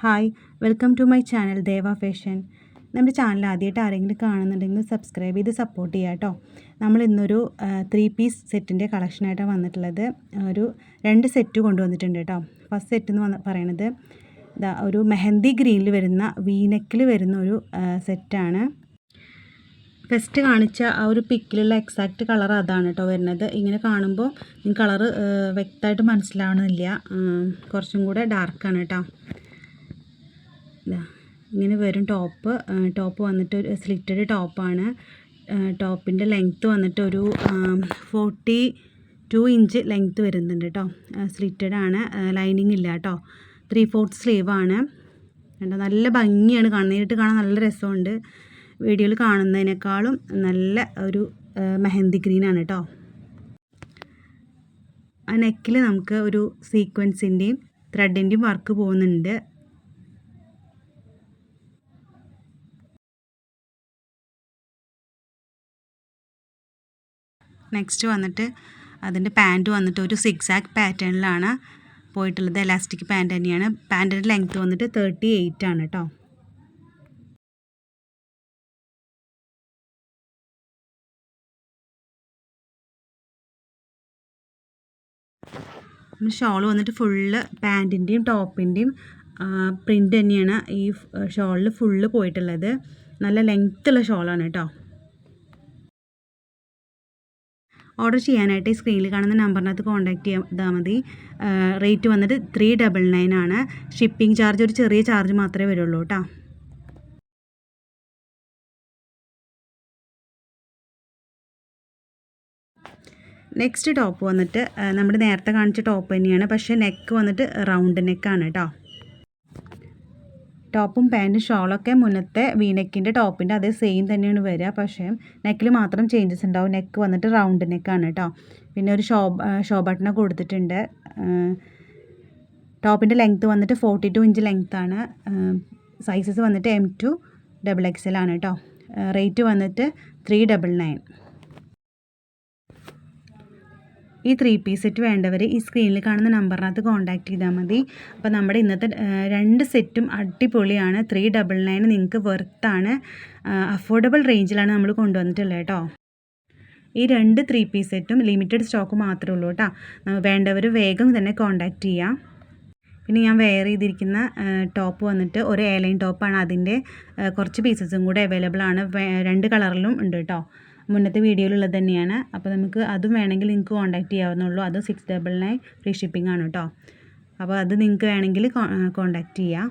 Hi welcome to my channel Deva fashion. നമ്മുടെ channel ആദ്യമായിട്ട് ആരെങ്കിലും കാണുന്നുണ്ടെങ്കിൽ സബ്സ്ക്രൈബ് ചെയ്ത് സപ്പോർട്ട് ചെയ്യുക കേട്ടോ. നമ്മൾ ഇന്നൊരു ത്രീ പീസ് സെറ്റിന്റെ കളക്ഷനായിട്ടാണ് വന്നിട്ടുള്ളത്. ഒരു രണ്ട് സെറ്റ് കൊണ്ടുവന്നിട്ടുണ്ട് കേട്ടോ. ഫസ്റ്റ് സെറ്റ് എന്ന് വന്ന് പറയണത് ഇതാ ഒരു മെഹന്തി ഗ്രീനിൽ വരുന്ന വീനെക്കിൽ വരുന്ന ഒരു സെറ്റാണ് ഫസ്റ്റ് കാണിച്ച ആ ഒരു പിക്കിലുള്ള എക്സാക്റ്റ് കളർ അതാണ് കേട്ടോ വരുന്നത്. ഇങ്ങനെ കാണുമ്പോൾ കളർ വ്യക്തമായിട്ട് മനസ്സിലാവണമെന്നില്ല കുറച്ചും കൂടെ ഡാർക്കാണ് കേട്ടോ. ഇങ്ങനെ വരും ടോപ്പ് ടോപ്പ് വന്നിട്ട് ഒരു സ്ലിറ്റഡ് ടോപ്പാണ് ടോപ്പിന്റെ ലെങ്ത്ത് വന്നിട്ട് ഒരു ഫോർട്ടി ടു ഇഞ്ച് ലെങ്ത്ത് വരുന്നുണ്ട് കേട്ടോ സ്ലിറ്റഡ് ആണ്. ലൈനിങ് ഇല്ല കേട്ടോ ത്രീ ഫോർത്ത് സ്ലീവ് ആണ്. കണ്ടോ? നല്ല ഭംഗിയാണ് കാണുന്നത്. നേരിട്ട് കാണാൻ നല്ല രസമുണ്ട്. വീഡിയോയിൽ കാണുന്നതിനേക്കാളും നല്ല ഒരു മെഹന്തി ഗ്രീനാണ് കേട്ടോ ആ നെക്കിൽ നമുക്ക് ഒരു സീക്വൻസിന്റെയും ത്രെഡിന്റെയും വർക്ക് പോകുന്നുണ്ട്. നെക്സ്റ്റ് വന്നിട്ട് അതിന്റെ പാന്റ് വന്നിട്ട് ഒരു സിക്സാക്ക് പാറ്റേണിലാണ് പോയിട്ടുള്ളത്. എലാസ്റ്റിക് പാന്റ് തന്നെയാണ്. പാന്റിന്റെ ലെങ്ത്ത് വന്നിട്ട് തേർട്ടി എയ്റ്റ് ആണ് കേട്ടോ ഷോൾ വന്നിട്ട് ഫുള്ള് പാന്റിന്റെയും ടോപ്പിന്റെയും പ്രിന്റ് തന്നെയാണ് ഈ ഷോളിൽ ഫുള്ള് പോയിട്ടുള്ളത്. നല്ല ലെങ്ത്തുള്ള ഷോളാണ് കേട്ടോ ഓർഡർ ചെയ്യാനായിട്ട് ഈ സ്ക്രീനിൽ കാണുന്ന നമ്പറിനകത്ത് കോൺടാക്ട് ചെയ്താൽ മതി. റേറ്റ് വന്നിട്ട് ത്രീ ഡബിൾ നയൻ ആണ്. ഷിപ്പിംഗ് ചാർജ് ഒരു ചെറിയ ചാർജ് മാത്രമേ വരുള്ളൂ കേട്ടോ നെക്സ്റ്റ് ടോപ്പ് വന്നിട്ട് നമ്മൾ നേരത്തെ കാണിച്ച ടോപ്പ് തന്നെയാണ്. പക്ഷേ നെക്ക് വന്നിട്ട് റൗണ്ട് നെക്കാണ് കേട്ടോ ടോപ്പും പാന്റും ഷോളൊക്കെ മുന്നത്തെ വീനെക്കിന്റെ ടോപ്പിന്റെ അതേ സെയിം തന്നെയാണ് വരിക. പക്ഷേ നെക്കിൽ മാത്രം ചേഞ്ചസ് ഉണ്ടാവും. നെക്ക് വന്നിട്ട് റൗണ്ട് നെക്കാണ് കേട്ടോ പിന്നെ ഒരു ഷോ ഷോ ബട്ടണൊക്കെ കൊടുത്തിട്ടുണ്ട്. ടോപ്പിന്റെ ലെങ്ത്ത് വന്നിട്ട് ഫോർട്ടി ടു ഇഞ്ച് ലെങ്ത്താണ് സൈസസ് വന്നിട്ട് M to double X L ആണ് കേട്ടോ റേറ്റ് വന്നിട്ട് ത്രീ ഡബിൾ നയൻ ഈ ത്രീ പീസ് സെറ്റ് വേണ്ടവർ ഈ സ്ക്രീനിൽ കാണുന്ന നമ്പറിനകത്ത് കോൺടാക്റ്റ് ചെയ്താൽ മതി. അപ്പോൾ നമ്മുടെ ഇന്നത്തെ രണ്ട് സെറ്റും അടിപൊളിയാണ്. ത്രീ ഡബിൾ നയൻ നിങ്ങൾക്ക് വെർത്താണ് അഫോർഡബിൾ റേഞ്ചിലാണ് നമ്മൾ കൊണ്ടുവന്നിട്ടുള്ളത് കേട്ടോ. ഈ രണ്ട് ത്രീ പീസ് സെറ്റും ലിമിറ്റഡ് സ്റ്റോക്ക് മാത്രമേ ഉള്ളൂ കേട്ടോ. വേണ്ടവർ വേഗം തന്നെ കോൺടാക്റ്റ് ചെയ്യാം. പിന്നെ ഞാൻ വെയർ ചെയ്തിരിക്കുന്ന ടോപ്പ് വന്നിട്ട് ഒരു എയർലൈൻ ടോപ്പാണ് അതിന്റെ കുറച്ച് പീസസും കൂടെ അവൈലബിൾ ആണ്. രണ്ട് കളറിലും ഉണ്ട് കേട്ടോ. മുന്നത്തെ വീഡിയോയിലുള്ളത് തന്നെയാണ്. അപ്പോൾ നമുക്ക് അതും വേണമെങ്കിൽ നിങ്ങൾക്ക് കോൺടാക്റ്റ് ചെയ്യാവുന്നുള്ളൂ അത് six double nine free shipping ആണ് കേട്ടോ. അപ്പോൾ അത് നിങ്ങൾക്ക് വേണമെങ്കിൽ കോൺടാക്റ്റ് ചെയ്യാം.